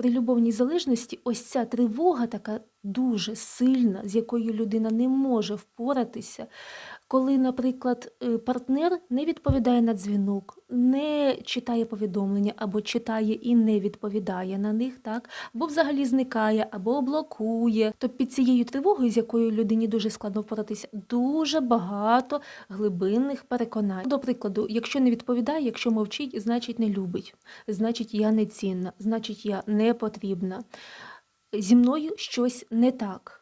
При любовній залежності ось ця тривога така дуже сильна, з якою людина не може впоратися. Коли, наприклад, е, партнер не відповідає на дзвінок, не читає повідомлення, або читає і не відповідає на них, так, або взагалі зникає, або блокує, то під цією тривогою, з якою людині дуже складно впоратися, дуже багато глибинних переконань. До прикладу, якщо не відповідає, якщо мовчить, значить не любить, значить я не цінна, значить я не потрібна. Зі мною щось не так.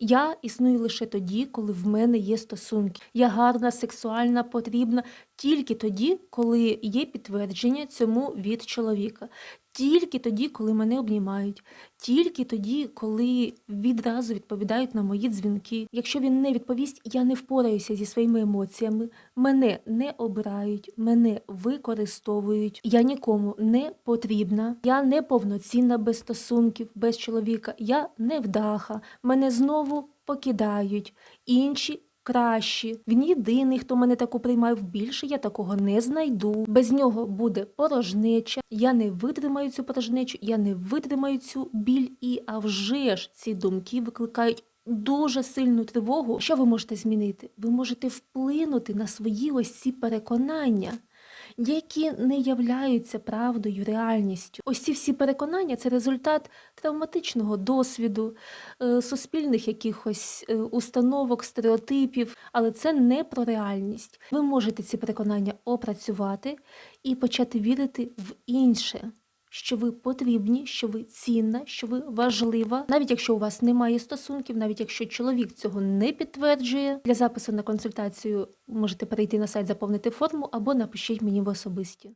Я існую лише тоді, коли в мене є стосунки. Я гарна, сексуальна, потрібна тільки тоді, коли є підтвердження цьому від чоловіка. Тільки тоді, коли мене обнімають, тільки тоді, коли відразу відповідають на мої дзвінки. Якщо він не відповість, я не впораюся зі своїми емоціями. Мене не обирають, мене використовують. Я нікому не потрібна. Я не повноцінна без стосунків, без чоловіка. Я невдаха. Мене знову покидають. Інші кращі. Він єдиний, хто мене таку приймав більше, я такого не знайду. Без нього буде порожнеча. Я не витримаю цю порожнечу, я не витримаю цю біль. І а вже ж ці думки викликають. Дуже сильну тривогу. Що ви можете змінити? Ви можете вплинути на свої ось ці переконання, які не являються правдою, реальністю. Ось ці всі переконання це результат травматичного досвіду, е, суспільних якихось е, установок, стереотипів, але це не про реальність. Ви можете ці переконання опрацювати і почати вірити в інше. Що ви потрібні, що ви цінна, що ви важлива, навіть якщо у вас немає стосунків, навіть якщо чоловік цього не підтверджує. Для запису на консультацію можете перейти на сайт, заповнити форму або напишіть мені в особисті.